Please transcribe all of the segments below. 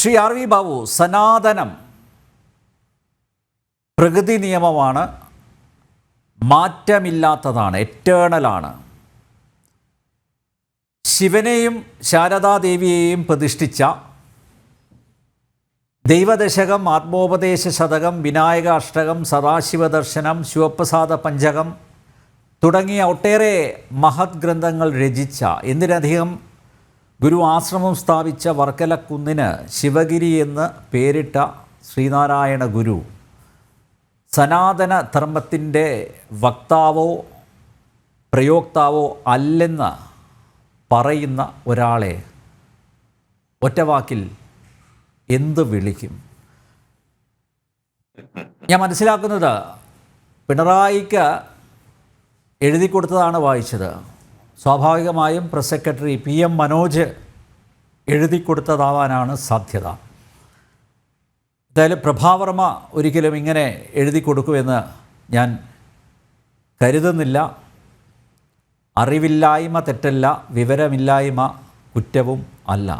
Shri R V Babu സനാതനം പ്രകൃതി നിയമമാണ് മാറ്റമില്ലാത്തതാണ് എറ്റേണലാണ് ശിവനെയും ശാരദാദേവിയെയും പ്രതിഷ്ഠിച്ച ദൈവദശകം ആത്മോപദേശ ശതകം വിനായക അഷ്ടകം സദാശിവ ദർശനം ശിവപ്രസാദ പഞ്ചകം തുടങ്ങിയ ഒട്ടേറെ മഹത് ഗ്രന്ഥങ്ങൾ രചിച്ച എന്തിനധികം ഗുരു ആശ്രമം സ്ഥാപിച്ച വർക്കലക്കുന്നിന് ശിവഗിരി എന്ന് പേരിട്ട ശ്രീനാരായണ ഗുരു സനാതന ധർമ്മത്തിന്റെ വക്താവോ പ്രയോക്താവോ അല്ലെന്ന് പറയുന്ന ഒരാളെ ഒറ്റവാക്കിൽ എന്ത് വിളിക്കും? ഞാൻ മനസ്സിലാക്കുന്നത് പിണറായിക്ക് എഴുതി കൊടുത്തതാണ് വായിച്ചത്. സ്വാഭാവികമായും press secretary P M Manoj എഴുതി കൊടുത്തതാവാനാണ് സാധ്യത. എന്തായാലും പ്രഭാവർമ്മ ഒരിക്കലും ഇങ്ങനെ എഴുതി കൊടുക്കുമെന്ന് ഞാൻ കരുതുന്നില്ല. അറിവില്ലായ്മ തെറ്റല്ല വിവരമില്ലായ്മ കുറ്റവും അല്ല.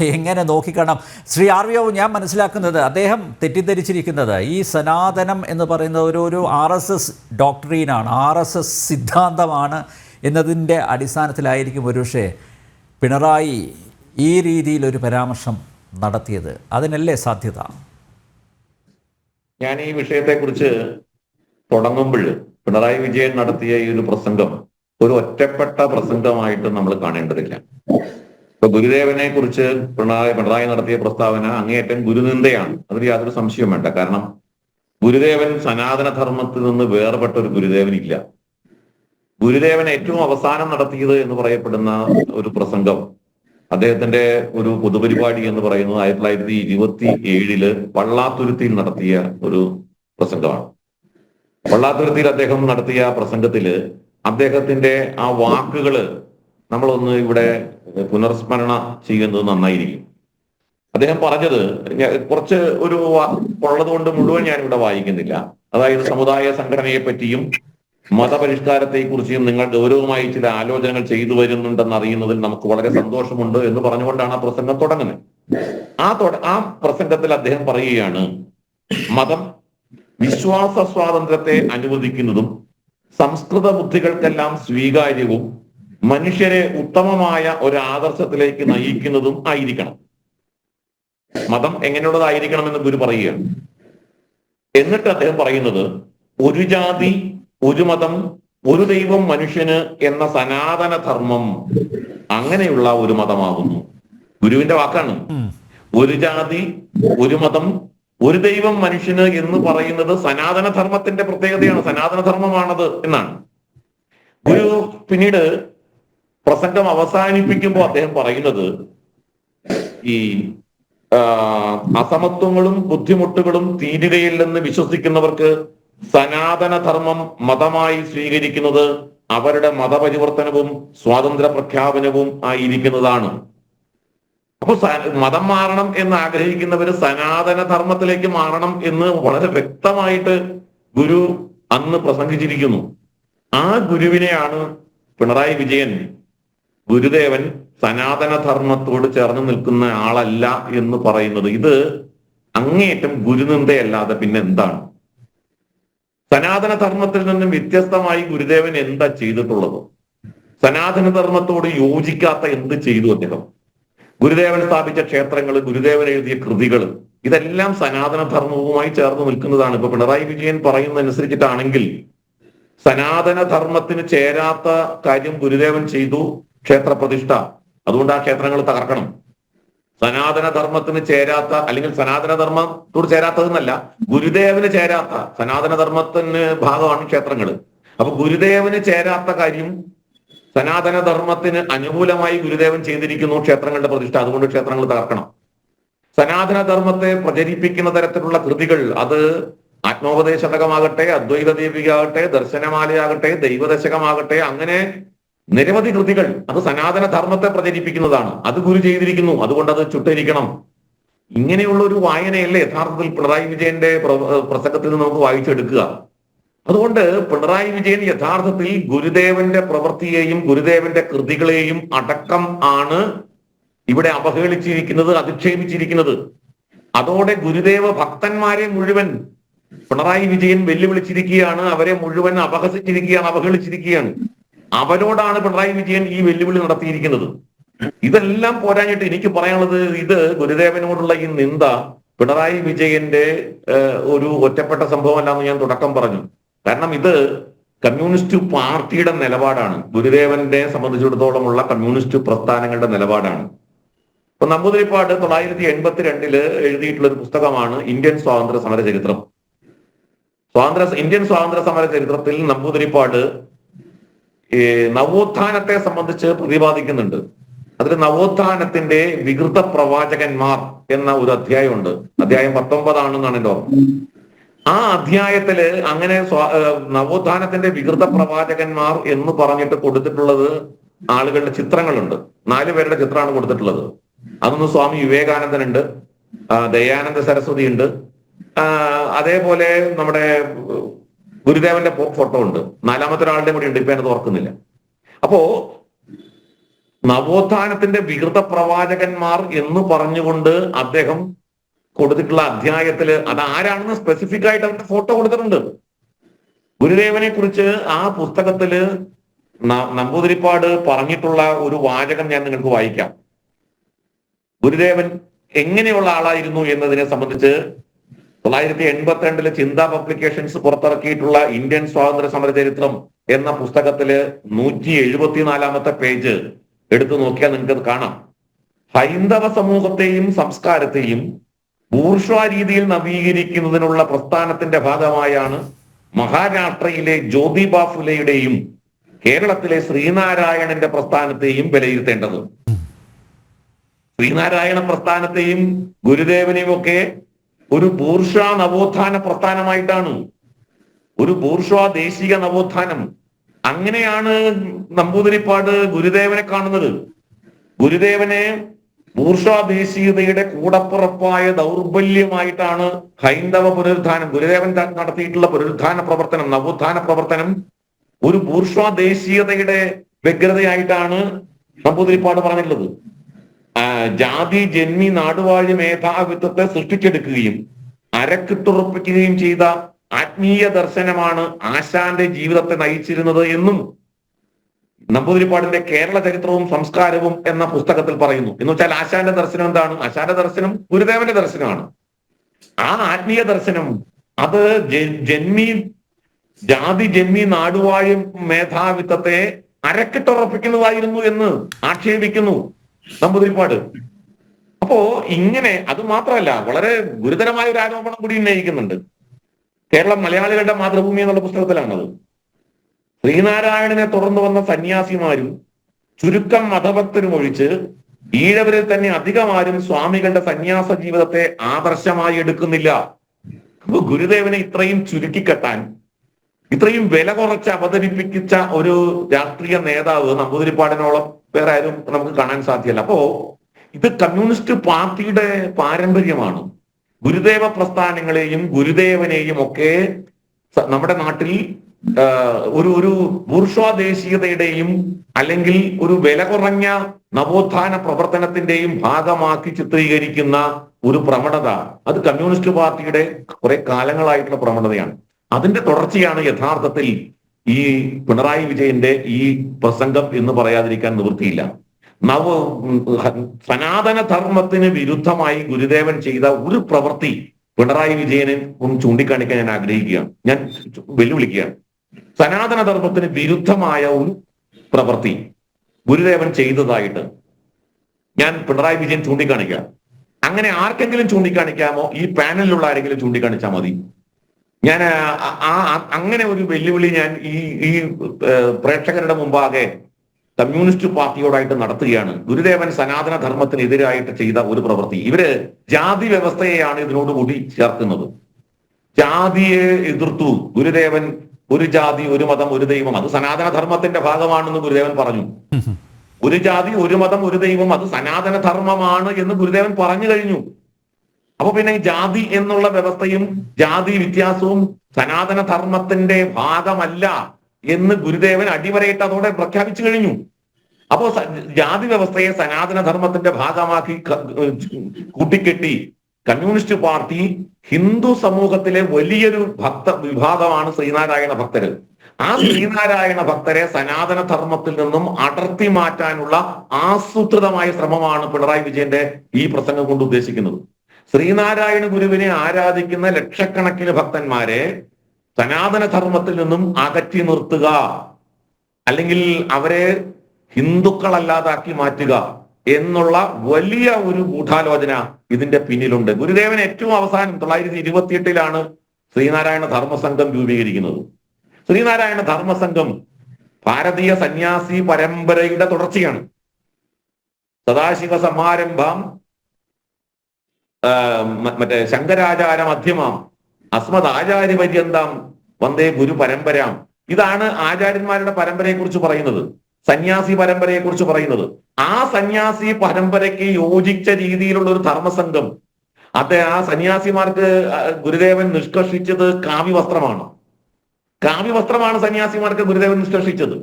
എങ്ങനെ നോക്കിക്കാണാം? ശ്രീ ആർ വി ഞാൻ മനസ്സിലാക്കുന്നത് അദ്ദേഹം തെറ്റിദ്ധരിച്ചിരിക്കുന്നത് ഈ സനാതനം എന്ന് പറയുന്നത് ഒരു ഒരു ആർ എസ് എസ് ഡോക്ടറീനാണ്. ആർ എസ് എസ് സിദ്ധാന്തമാണ് എന്നതിന്റെ അടിസ്ഥാനത്തിലായിരിക്കും ഒരുപക്ഷെ പിണറായി ഈ രീതിയിലൊരു പരാമർശം നടത്തിയത്. അതിനല്ലേ സാധ്യത? ഞാൻ ഈ വിഷയത്തെക്കുറിച്ച് തുടങ്ങുമ്പോൾ പിണറായി വിജയൻ നടത്തിയ ഈ ഒരു പ്രസംഗം ഒരു ഒറ്റപ്പെട്ട പ്രസംഗമായിട്ട് നമ്മൾ കാണേണ്ടതില്ല. ഇപ്പൊ ഗുരുദേവനെ കുറിച്ച് പിണറായി പിണറായി നടത്തിയ പ്രസ്താവന അങ്ങേയറ്റം ഗുരുനിന്ദയാണ്. അതിൽ യാതൊരു സംശയവും വേണ്ട. കാരണം ഗുരുദേവൻ സനാതന ധർമ്മത്തിൽ നിന്ന് വേർപെട്ട ഒരു ഗുരുദേവൻ ഇല്ല ഗുരുദേവൻ ഏറ്റവും അവസാനം നടത്തിയത് എന്ന് പറയപ്പെടുന്ന ഒരു പ്രസംഗം. അദ്ദേഹത്തിന്റെ ഒരു പൊതുപരിപാടി എന്ന് പറയുന്നത് ആയിരത്തി തൊള്ളായിരത്തി ഇരുപത്തി ഏഴിൽ വള്ളാത്തുരുത്തിയിൽ നടത്തിയ ഒരു പ്രസംഗമാണ്. വള്ളാത്തുരുത്തിയിൽ അദ്ദേഹം നടത്തിയ പ്രസംഗത്തിൽ അദ്ദേഹത്തിന്റെ ആ വാക്കുകൾ നമ്മളൊന്ന് ഇവിടെ പുനർസ്മരണ ചെയ്യുന്നത് നന്നായിരിക്കും. അദ്ദേഹം പറഞ്ഞത് കുറച്ച് ഒരു ഉള്ളത് കൊണ്ട് മുഴുവൻ ഞാൻ ഇവിടെ വായിക്കുന്നില്ല. അതായത് സമുദായ സംഘടനയെ പറ്റിയും മതപരിഷ്കാരത്തെ കുറിച്ചും നിങ്ങൾ ഗൗരവമായി ചില ആലോചനകൾ ചെയ്തു വരുന്നുണ്ടെന്ന് അറിയുന്നതിൽ നമുക്ക് വളരെ സന്തോഷമുണ്ട് എന്ന് പറഞ്ഞുകൊണ്ടാണ് ആ പ്രസംഗം തുടങ്ങുന്നത്. ആ ആ പ്രസംഗത്തിൽ അദ്ദേഹം പറയുകയാണ് മതം വിശ്വാസ സ്വാതന്ത്ര്യത്തെ അനുവദിക്കുന്നതും സംസ്കൃത ബുദ്ധികൾക്കെല്ലാം സ്വീകാര്യവും മനുഷ്യരെ ഉത്തമമായ ഒരു ആദർശത്തിലേക്ക് നയിക്കുന്നതും ആയിരിക്കണം. മതം എങ്ങനെയുള്ളതായിരിക്കണം എന്ന് ഗുരു പറയുകയാണ്. എന്നിട്ട് അദ്ദേഹം പറയുന്നത് ഒരു ജാതി ഒരു മതം ഒരു ദൈവം മനുഷ്യന് എന്ന സനാതന ധർമ്മം അങ്ങനെയുള്ള ഒരു മതമാകുന്നു. ഗുരുവിന്റെ വാക്കാണ്. ഒരു ജാതി ഒരു മതം ഒരു ദൈവം മനുഷ്യന് എന്ന് പറയുന്നത് സനാതന ധർമ്മത്തിന്റെ പ്രത്യേകതയാണ്. സനാതന ധർമ്മമാണത് എന്നാണ്. ഗുരു പിന്നീട് പ്രസംഗം അവസാനിപ്പിക്കുമ്പോൾ അദ്ദേഹം പറയുന്നത് ഈ അസമത്വങ്ങളും ബുദ്ധിമുട്ടുകളും തീരുകയില്ലെന്ന് വിശ്വസിക്കുന്നവർക്ക് സനാതന ധർമ്മം മതമായി സ്വീകരിക്കുന്നത് അവരുടെ മതപരിവർത്തനവും സ്വാതന്ത്ര്യ പ്രഖ്യാപനവും ആയിരിക്കുന്നതാണ്. അപ്പൊ മതം മാറണം എന്ന് ആഗ്രഹിക്കുന്നവർ സനാതനധർമ്മത്തിലേക്ക് മാറണം എന്ന് വളരെ വ്യക്തമായിട്ട് ഗുരു അന്ന് പ്രസംഗിച്ചിരിക്കുന്നു. ആ ഗുരുവിനെയാണ് പിണറായി വിജയൻ ഗുരുദേവൻ സനാതനധർമ്മത്തോട് ചേർന്ന് നിൽക്കുന്ന ആളല്ല എന്ന് പറയുന്നത്. ഇത് അങ്ങേയറ്റം ഗുരുനിന്ദയല്ലാതെ പിന്നെ എന്താണ് സനാതന ധർമ്മത്തിൽ നിന്നും വ്യത്യസ്തമായി ഗുരുദേവൻ എന്താ ചെയ്തിട്ടുള്ളത്? സനാതന ധർമ്മത്തോട് യോജിക്കാത്ത എന്ത് ചെയ്തു അദ്ദേഹം? ഗുരുദേവൻ സ്ഥാപിച്ച ക്ഷേത്രങ്ങൾ ഗുരുദേവൻ എഴുതിയ കൃതികൾ ഇതെല്ലാം സനാതന ധർമ്മവുമായി ചേർന്ന് നിൽക്കുന്നതാണ്. ഇപ്പൊ പിണറായി വിജയൻ പറയുന്നതനുസരിച്ചിട്ടാണെങ്കിൽ സനാതന ധർമ്മത്തിന് ചേരാത്ത കാര്യം ഗുരുദേവൻ ചെയ്തു ക്ഷേത്ര പ്രതിഷ്ഠ അതുകൊണ്ട് ആ ക്ഷേത്രങ്ങൾ തകർക്കണം. സനാതന ധർമ്മത്തിന് ചേരാത്ത അല്ലെങ്കിൽ സനാതന ധർമ്മത്തോട് ചേരാത്തതെന്നല്ല ഗുരുദേവന് ചേരാത്ത സനാതന ധർമ്മത്തിന് ഭാഗമാണ് ക്ഷേത്രങ്ങൾ അപ്പൊ ഗുരുദേവന് ചേരാത്ത കാര്യം സനാതന ധർമ്മത്തിന് അനുകൂലമായി ഗുരുദേവൻ ചെയ്തിരിക്കുന്നു ക്ഷേത്രങ്ങളുടെ പ്രതിഷ്ഠ. അതുകൊണ്ട് ക്ഷേത്രങ്ങൾ തകർക്കണം. സനാതന ധർമ്മത്തെ പ്രചരിപ്പിക്കുന്ന തരത്തിലുള്ള കൃതികൾ അത് ആത്മോപദേശകമാകട്ടെ അദ്വൈത ദീപികയാകട്ടെ ദർശനമാലയാകട്ടെ ദൈവദശകമാകട്ടെ അങ്ങനെ നിരവധി കൃതികൾ അത് സനാതന ധർമ്മത്തെ പ്രചരിപ്പിക്കുന്നതാണ്. അത് ഗുരു ചെയ്തിരിക്കുന്നു. അതുകൊണ്ട് അത് ചുട്ടരിക്കണം. ഇങ്ങനെയുള്ള ഒരു വായനയല്ലേ യഥാർത്ഥത്തിൽ പിണറായി വിജയന്റെ പ്രസംഗത്തിൽ നിന്ന് നമുക്ക് വായിച്ചെടുക്കുക. അതുകൊണ്ട് പിണറായി വിജയൻ യഥാർത്ഥത്തിൽ ഗുരുദേവന്റെ പ്രവൃത്തിയെയും ഗുരുദേവന്റെ കൃതികളെയും അടക്കം ആണ് ഇവിടെ അപഹേളിച്ചിരിക്കുന്നത് അധിക്ഷേപിച്ചിരിക്കുന്നത്. അതോടെ ഗുരുദേവ ഭക്തന്മാരെ മുഴുവൻ പിണറായി വിജയൻ വെല്ലുവിളിച്ചിരിക്കുകയാണ്. അവരെ മുഴുവൻ അപഹസിച്ചിരിക്കുകയാണ് അവഹേളിച്ചിരിക്കുകയാണ്. അവരോടാണ് പിണറായി വിജയൻ ഈ വെല്ലുവിളി നടത്തിയിരിക്കുന്നത്. ഇതെല്ലാം പോരാഞ്ഞിട്ട് എനിക്ക് പറയാനുള്ളത് ഇത് ഗുരുദേവനോടുള്ള ഈ നിന്ദ പിണറായി വിജയന്റെ ഒരു ഒറ്റപ്പെട്ട സംഭവമല്ല എന്ന് ഞാൻ തുടക്കം പറഞ്ഞു. കാരണം ഇത് കമ്മ്യൂണിസ്റ്റ് പാർട്ടിയുടെ നിലപാടാണ്. ഗുരുദേവന്റെ സംബന്ധിച്ചിടത്തോളമുള്ള കമ്മ്യൂണിസ്റ്റ് പ്രസ്ഥാനങ്ങളുടെ നിലപാടാണ്. ഇപ്പൊ നമ്പൂതിരിപ്പാട് തൊള്ളായിരത്തി എൺപത്തിരണ്ടിൽ എഴുതിയിട്ടുള്ള ഒരു പുസ്തകമാണ് ഇന്ത്യൻ സ്വാതന്ത്ര്യ സമര ചരിത്രം. സ്വാതന്ത്ര്യ ഇന്ത്യൻ സ്വാതന്ത്ര്യ സമര ചരിത്രത്തിൽ നമ്പൂതിരിപ്പാട് ഈ നവോത്ഥാനത്തെ സംബന്ധിച്ച് പ്രതിപാദിക്കുന്നുണ്ട്. അതിൽ നവോത്ഥാനത്തിന്റെ വികൃത പ്രവാചകന്മാർ എന്ന ഒരു അധ്യായമുണ്ട്. അധ്യായം പത്തൊമ്പതാണെന്നാണ് എന്റെ ഓർമ്മ. ആ അധ്യായത്തിൽ അങ്ങനെ നവോത്ഥാനത്തിന്റെ വികൃത പ്രവാചകന്മാർ എന്ന് പറഞ്ഞിട്ട് കൊടുത്തിട്ടുള്ളത് ആളുകളുടെ ചിത്രങ്ങളുണ്ട്. നാല് പേരുടെ ചിത്രമാണ് കൊടുത്തിട്ടുള്ളത്. അതൊന്ന് സ്വാമി വിവേകാനന്ദനുണ്ട് ദയാനന്ദ സരസ്വതി ഉണ്ട് അതേപോലെ നമ്മുടെ ഗുരുദേവന്റെ ഫോട്ടോ ഉണ്ട്. നാലാമത്തെ ഒരാളുടെ കൂടി ഉണ്ട്. ഇപ്പൊ എന്നത് ഓർക്കുന്നില്ല. അപ്പോ നവോത്ഥാനത്തിന്റെ വികൃത പ്രവാചകന്മാർ എന്ന് പറഞ്ഞുകൊണ്ട് അദ്ദേഹം കൊടുത്തിട്ടുള്ള അധ്യായത്തിൽ അത് ആരാണെന്ന് സ്പെസിഫിക് ആയിട്ട് അവരുടെ ഫോട്ടോ കൊടുത്തിട്ടുണ്ട്. ഗുരുദേവനെ കുറിച്ച് ആ പുസ്തകത്തിൽ നമ്പൂതിരിപ്പാട് പറഞ്ഞിട്ടുള്ള ഒരു വാചകം ഞാൻ നിങ്ങൾക്ക് വായിക്കാം. ഗുരുദേവൻ എങ്ങനെയുള്ള ആളായിരുന്നു എന്നതിനെ സംബന്ധിച്ച് തൊള്ളായിരത്തി എൺപത്തിരണ്ടിൽ ചിന്ത പബ്ലിക്കേഷൻസ് പുറത്തിറക്കിയിട്ടുള്ള ഇന്ത്യൻ സ്വാതന്ത്ര്യ സമര ചരിത്രം എന്ന പുസ്തകത്തിൽ നൂറ്റി എഴുപത്തിനാലാമത്തെ പേജ് എടുത്തു നോക്കിയാൽ നിങ്ങൾക്ക് അത് കാണാം. ഹൈന്ദവ സമൂഹത്തെയും സംസ്കാരത്തെയും ബൂർഷ്വ രീതിയിൽ നവീകരിക്കുന്നതിനുള്ള പ്രസ്ഥാനത്തിന്റെ ഭാഗമായാണ് മഹാരാഷ്ട്രയിലെ ജ്യോതിബ ഫുലെയുടെയും കേരളത്തിലെ ശ്രീനാരായണന്റെ പ്രസ്ഥാനത്തെയും വിലയിരുത്തേണ്ടത്. ശ്രീനാരായണ പ്രസ്ഥാനത്തെയും ഗുരുദേവനെയും ഒക്കെ ഒരു ബൂർഷ നവോത്ഥാന പ്രസ്ഥാനമായിട്ടാണ്. ഒരു ബൂർഷ ദേശിക നവോത്ഥാനം. അങ്ങനെയാണ് നമ്പൂതിരിപ്പാട് ഗുരുദേവനെ കാണുന്നത്. ഗുരുദേവനെ ദേശീയതയുടെ കൂടപ്പുറപ്പായ ദൗർബല്യമായിട്ടാണ് ഹൈന്ദവ പുനരുദ്ധാനം ഗുരുദേവൻ നടത്തിയിട്ടുള്ള പുനരുദ്ധാന പ്രവർത്തനം നവോത്ഥാന പ്രവർത്തനം ഒരു ദേശീയതയുടെ വ്യഗ്രതയായിട്ടാണ് നമ്പൂതിരിപ്പാട് പറഞ്ഞിട്ടുള്ളത്. ജാതി ജന്മി നാടുവാഴി മേധാവിത്വത്തെ സൃഷ്ടിച്ചെടുക്കുകയും അരക്കിട്ടുറപ്പിക്കുകയും ചെയ്ത ആത്മീയ ദർശനമാണ് ആശാന്റെ ജീവിതത്തെ നയിച്ചിരുന്നത് എന്നും നമ്പൂതിരിപ്പാടിന്റെ കേരള ചരിത്രവും സംസ്കാരവും എന്ന പുസ്തകത്തിൽ പറയുന്നു. എന്ന് വെച്ചാൽ ആശാന്റെ ദർശനം എന്താണ്? ആശാന്റെ ദർശനം ഗുരുദേവന്റെ ദർശനമാണ്. ആ ആത്മീയ ദർശനം അത് ജന്മി ജാതി ജന്മി നാടുവാഴി മേധാവിത്വത്തെ അരക്കിട്ടുറപ്പിക്കുന്നതായിരുന്നു എന്ന് ആക്ഷേപിക്കുന്നു. നമ്പൂതിരിപ്പാട്. അപ്പോ ഇങ്ങനെ അത് മാത്രമല്ല വളരെ ഗുരുതരമായ ഒരു ആരോപണം കൂടി ഉന്നയിക്കുന്നുണ്ട്. കേരളം മലയാളികളുടെ മാതൃഭൂമി എന്നുള്ള പുസ്തകത്തിലാണത്. ശ്രീനാരായണനെ തുടർന്ന് വന്ന സന്യാസിമാരും ചുരുക്കം മതഭക്തരും ഒഴിച്ച് ഈഴവരിൽ തന്നെ അധികമാരും സ്വാമികളുടെ സന്യാസ ജീവിതത്തെ ആദർശമായി എടുക്കുന്നില്ല. അപ്പൊ ഗുരുദേവനെ ഇത്രയും ചുരുക്കിക്കെട്ടാൻ ഇത്രയും വില കുറച്ച് അവതരിപ്പിച്ച ഒരു രാഷ്ട്രീയ നേതാവ് നമ്പൂതിരിപ്പാടിനോളം വേറെ ആരും നമുക്ക് കാണാൻ സാധ്യമല്ല അപ്പോ ഇത് കമ്മ്യൂണിസ്റ്റ് പാർട്ടിയുടെ പാരമ്പര്യമാണ്. ഗുരുദേവ പ്രസ്ഥാനങ്ങളെയും ഗുരുദേവനെയും ഒക്കെ നമ്മുടെ നാട്ടിൽ ഒരു ഒരു ബൂർഷ്വാ ദേശീയതയുടെയും അല്ലെങ്കിൽ ഒരു വില കുറഞ്ഞ നവോത്ഥാന പ്രവർത്തനത്തിന്റെയും ഭാഗമാക്കി ചിത്രീകരിക്കുന്ന ഒരു പ്രവണത അത് കമ്മ്യൂണിസ്റ്റ് പാർട്ടിയുടെ കുറെ കാലങ്ങളായിട്ടുള്ള പ്രവണതയാണ്. അതിന്റെ തുടർച്ചയാണ് യഥാർത്ഥത്തിൽ ഈ പിണറായി വിജയന്റെ ഈ പ്രസംഗം എന്ന് പറയാതിരിക്കാൻ നിവൃത്തിയില്ല. നവ സനാതന ധർമ്മത്തിന് വിരുദ്ധമായി ഗുരുദേവൻ ചെയ്ത ഒരു പ്രവൃത്തി പിണറായി വിജയനെ ഒന്ന് ചൂണ്ടിക്കാണിക്കാൻ ഞാൻ ആഗ്രഹിക്കുകയാണ്. ഞാൻ വെല്ലുവിളിക്കുകയാണ്. സനാതന ധർമ്മത്തിന് വിരുദ്ധമായ ഒരു പ്രവൃത്തി ഗുരുദേവൻ ചെയ്തതായിട്ട് ഞാൻ പിണറായി വിജയൻ ചൂണ്ടിക്കാണിക്കാം അങ്ങനെ ആർക്കെങ്കിലും ചൂണ്ടിക്കാണിക്കാമോ? ഈ പാനലിലുള്ള ആരെങ്കിലും ചൂണ്ടിക്കാണിച്ചാൽ മതി. ഞാൻ ആ അങ്ങനെ ഒരു വെല്ലുവിളി ഞാൻ ഈ ഈ പ്രേക്ഷകരുടെ മുമ്പാകെ കമ്മ്യൂണിസ്റ്റ് പാർട്ടിയോടായിട്ട് നടത്തുകയാണ്. ഗുരുദേവൻ സനാതന ധർമ്മത്തിനെതിരായിട്ട് ചെയ്ത ഒരു പ്രവൃത്തി. ഇവർ ജാതി വ്യവസ്ഥയെയാണ് ഇതിനോടുകൂടി ചേർക്കുന്നത്. ജാതിയെ എതിർത്തു. ഗുരുദേവൻ ഒരു ജാതി ഒരു മതം ഒരു ദൈവം. അത് സനാതന ധർമ്മത്തിന്റെ ഭാഗമാണെന്ന് ഗുരുദേവൻ പറഞ്ഞു. ഒരു ജാതി ഒരു മതം ഒരു ദൈവം അത് സനാതന ധർമ്മമാണ് എന്ന് ഗുരുദേവൻ പറഞ്ഞു കഴിഞ്ഞു. അപ്പൊ പിന്നെ ജാതി എന്നുള്ള വ്യവസ്ഥയും ജാതി വ്യത്യാസവും സനാതന ധർമ്മത്തിന്റെ ഭാഗമല്ല എന്ന് ഗുരുദേവൻ അടിവരയിട്ട് അതോടെ പ്രഖ്യാപിച്ചു കഴിഞ്ഞു. അപ്പോ ജാതി വ്യവസ്ഥയെ സനാതന ധർമ്മത്തിന്റെ ഭാഗമാക്കി കൂട്ടിക്കെട്ടി കമ്മ്യൂണിസ്റ്റ് പാർട്ടി ഹിന്ദു സമൂഹത്തിലെ വലിയൊരു ഭക്ത വിഭാഗമാണ് ശ്രീനാരായണ ഭക്തര്. ആ ശ്രീനാരായണ ഭക്തരെ സനാതന ധർമ്മത്തിൽ നിന്നും അടർത്തി മാറ്റാനുള്ള ആസൂത്രിതമായ ശ്രമമാണ് പിണറായി വിജയന്റെ ഈ പ്രസംഗം കൊണ്ട് ഉദ്ദേശിക്കുന്നത്. ശ്രീനാരായണ ഗുരുവിനെ ആരാധിക്കുന്ന ലക്ഷക്കണക്കിന് ഭക്തന്മാരെ സനാതന ധർമ്മത്തിൽ നിന്നും അകറ്റി നിർത്തുക. അല്ലെങ്കിൽ അവരെ ഹിന്ദുക്കളല്ലാതാക്കി മാറ്റുക എന്നുള്ള വലിയ ഒരു ഗൂഢാലോചന ഇതിന്റെ പിന്നിലുണ്ട്. ഗുരുദേവൻ ഏറ്റവും അവസാനം തൊള്ളായിരത്തി ഇരുപത്തിയെട്ടിലാണ് ശ്രീനാരായണ ധർമ്മസംഘം രൂപീകരിക്കുന്നത്. ശ്രീനാരായണ ധർമ്മസംഘം ഭാരതീയ സന്യാസി പരമ്പരയുടെ തുടർച്ചയാണ്. സദാശിവ സമാരംഭം മറ്റേ ശങ്കരാചാര മധ്യമം അസ്മദ് ആചാര്യ പര്യന്തം വന്ദേ ഗുരു പരമ്പരാം ഇതാണ് ആചാര്യന്മാരുടെ പരമ്പരയെ കുറിച്ച് പറയുന്നത്. സന്യാസി പരമ്പരയെ കുറിച്ച് പറയുന്നത്. ആ സന്യാസി പരമ്പരയ്ക്ക് യോജിച്ച രീതിയിലുള്ള ഒരു ധർമ്മസംഘം. അത് ആ സന്യാസിമാർക്ക് ഗുരുദേവൻ നിഷ്കർഷിച്ചത് കാവ്യവസ്ത്രമാണ്. കാവ്യവസ്ത്രമാണ് സന്യാസിമാർക്ക് ഗുരുദേവൻ നിഷ്കർഷിച്ചത്.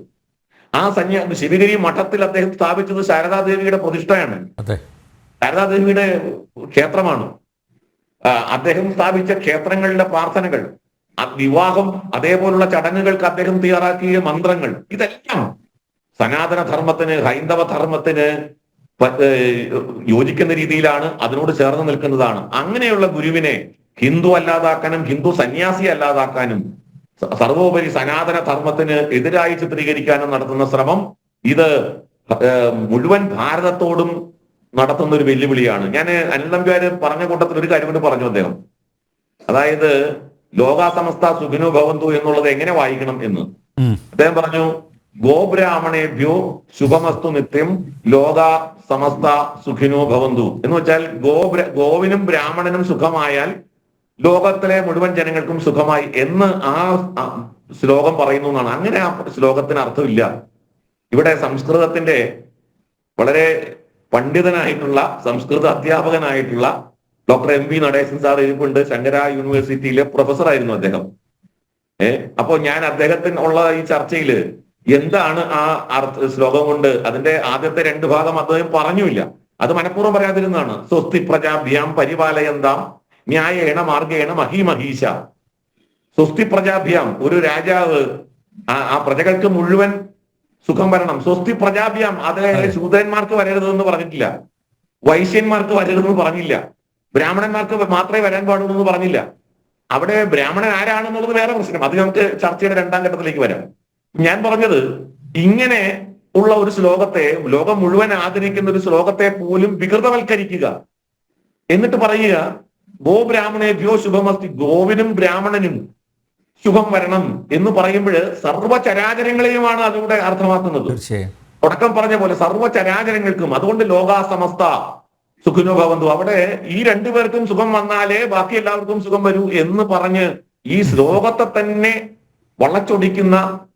ആ സന്യാ ശിവഗിരി മഠത്തിൽ അദ്ദേഹം സ്ഥാപിച്ചത് ശാരദാദേവിയുടെ പ്രതിഷ്ഠയാണ്. ശാരദാദേവിയുടെ ക്ഷേത്രമാണ്. അദ്ദേഹം സ്ഥാപിച്ച ക്ഷേത്രങ്ങളിലെ പ്രാർത്ഥനകൾ വിവാഹം അതേപോലുള്ള ചടങ്ങുകൾക്ക് അദ്ദേഹം തയ്യാറാക്കിയ മന്ത്രങ്ങൾ ഇതെല്ലാം സനാതന ധർമ്മത്തിന് ഹൈന്ദവ ധർമ്മത്തിന് യോജിക്കുന്ന രീതിയിലാണ് അതിനോട് ചേർന്ന് നിൽക്കുന്നതാണ്. അങ്ങനെയുള്ള ഗുരുവിനെ ഹിന്ദു അല്ലാതാക്കാനും ഹിന്ദു സന്യാസി അല്ലാതാക്കാനും സർവോപരി സനാതന ധർമ്മത്തിന് എതിരായി ചിത്രീകരിക്കാനും നടത്തുന്ന ശ്രമം ഇത് മുഴുവൻ ഭാരതത്തോടും നടത്തുന്ന ഒരു വെല്ലുവിളിയാണ്. ഞാൻ അനിൽ പറഞ്ഞ കൂട്ടത്തിൽ ഒരു കാര്യം കൊണ്ട് പറഞ്ഞു അദ്ദേഹം. അതായത് ലോകാസമസ്ത സുഖിനോ ഭവന്തു എന്നുള്ളത് എങ്ങനെ വായിക്കണം എന്ന്. അദ്ദേഹം പറഞ്ഞു ഗോബ്രാഹ്മണേഭ്യോ ശുഭമസ്തു നിത്യം ലോക സമസ്ത സുഖിനോ ഭവന്തു. എന്ന് വെച്ചാൽ ഗോബ്ര ഗോവിനും ബ്രാഹ്മണനും സുഖമായാൽ ലോകത്തിലെ മുഴുവൻ ജനങ്ങൾക്കും സുഖമായി എന്ന് ആ ശ്ലോകം പറയുന്നു എന്നാണ്. അങ്ങനെ ആ ശ്ലോകത്തിന് അർത്ഥമില്ല. ഇവിടെ സംസ്കൃതത്തിന്റെ വളരെ പണ്ഡിതനായിട്ടുള്ള സംസ്കൃത അധ്യാപകനായിട്ടുള്ള doctor M V Natesan sir ഇരിപ്പുണ്ട്. ശങ്കര യൂണിവേഴ്സിറ്റിയിലെ പ്രൊഫസറായിരുന്നു അദ്ദേഹം. ഏർ അപ്പോ ഞാൻ അദ്ദേഹത്തിന് ഉള്ള ഈ ചർച്ചയിൽ എന്താണ് ആ അർത്ഥ ശ്ലോകം കൊണ്ട് അതിന്റെ ആദ്യത്തെ രണ്ട് ഭാഗം അദ്ദേഹം പറഞ്ഞുമില്ല. അത് മനഃപൂർവം പറയാതിരുന്നതാണ്. സ്വസ്തി പ്രജാഭ്യാം പരിപാലയന്താം ന്യായേണ മാർഗേണ മഹിമഹീശ സ്വസ്തി പ്രജാഭ്യാം ഒരു രാജാവ് ആ പ്രജകൾക്ക് മുഴുവൻ സുഖം വരണം. സ്വസ്തി പ്രജാപ്യം. അത്. ശൂദ്രന്മാർക്ക് വരരുതെന്ന് പറഞ്ഞിട്ടില്ല. വൈശ്യന്മാർക്ക് വരരുതെന്ന് പറഞ്ഞില്ല. ബ്രാഹ്മണന്മാർക്ക് മാത്രമേ വരാൻ പാടുള്ളൂ എന്ന് പറഞ്ഞില്ല. അവിടെ ബ്രാഹ്മണൻ ആരാണെന്നുള്ളത് വേറെ പ്രശ്നം. അത് നമുക്ക് ചർച്ചയുടെ രണ്ടാം ഘട്ടത്തിലേക്ക് വരാം. ഞാൻ പറഞ്ഞത് ഇങ്ങനെ ഉള്ള ഒരു ശ്ലോകത്തെ ലോകം മുഴുവൻ ആദരിക്കുന്ന ഒരു ശ്ലോകത്തെ പോലും വികൃതവൽക്കരിക്കുക. എന്നിട്ട് പറയുക ഗോ ബ്രാഹ്മണേ ബ്രാഹ്മണേഭ്യോ ശുഭമസ്തി. ഗോവിനും ബ്രാഹ്മണനും ശുഭം വരണം എന്ന് പറയുമ്പോൾ സർവചരാചരങ്ങളെയുമാണ് അതിലൂടെ അർത്ഥമാക്കുന്നത്. തീർച്ചയായും. തുടക്കം പറഞ്ഞ പോലെ സർവചരാചരങ്ങൾക്കും അതുകൊണ്ട് ലോകാസമസ്ത സുഖിനോ ഭവന്തു. അവിടെ ഈ രണ്ടുപേർക്കും സുഖം വന്നാലേ ബാക്കി എല്ലാവർക്കും സുഖം വരൂ എന്ന് പറഞ്ഞ് ഈ ശ്ലോകത്തെ തന്നെ വളച്ചൊടിക്കുന്ന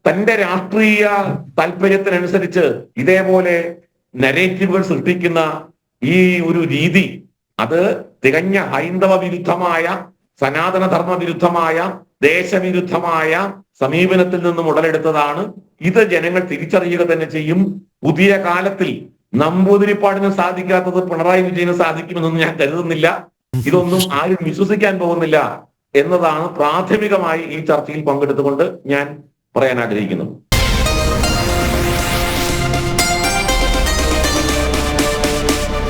തന്റെ രാഷ്ട്രീയ താല്പര്യത്തിനനുസരിച്ച് ഇതേപോലെ നരേറ്റീവുകൾ സൃഷ്ടിക്കുന്ന ഈ ഒരു രീതി അത് തികഞ്ഞ ഹൈന്ദവ വിരുദ്ധമായ സനാതന ധർമ്മ വിരുദ്ധമായ ദേശവിരുദ്ധമായ സമീപനത്തിൽ നിന്നും ഉടലെടുത്തതാണ്. ഇത് ജനങ്ങൾ തിരിച്ചറിയുക തന്നെ ചെയ്യും. പുതിയ കാലത്തിൽ നമ്പൂതിരിപ്പാടിന് സാധിക്കാത്തത് പിണറായി വിജയന് സാധിക്കുമെന്നൊന്നും ഞാൻ കരുതുന്നില്ല. ഇതൊന്നും ആരും വിശ്വസിക്കാൻ പോകുന്നില്ല എന്നതാണ് പ്രാഥമികമായി ഈ ചർച്ചയിൽ പങ്കെടുത്തുകൊണ്ട് ഞാൻ പറയാൻ ആഗ്രഹിക്കുന്നത്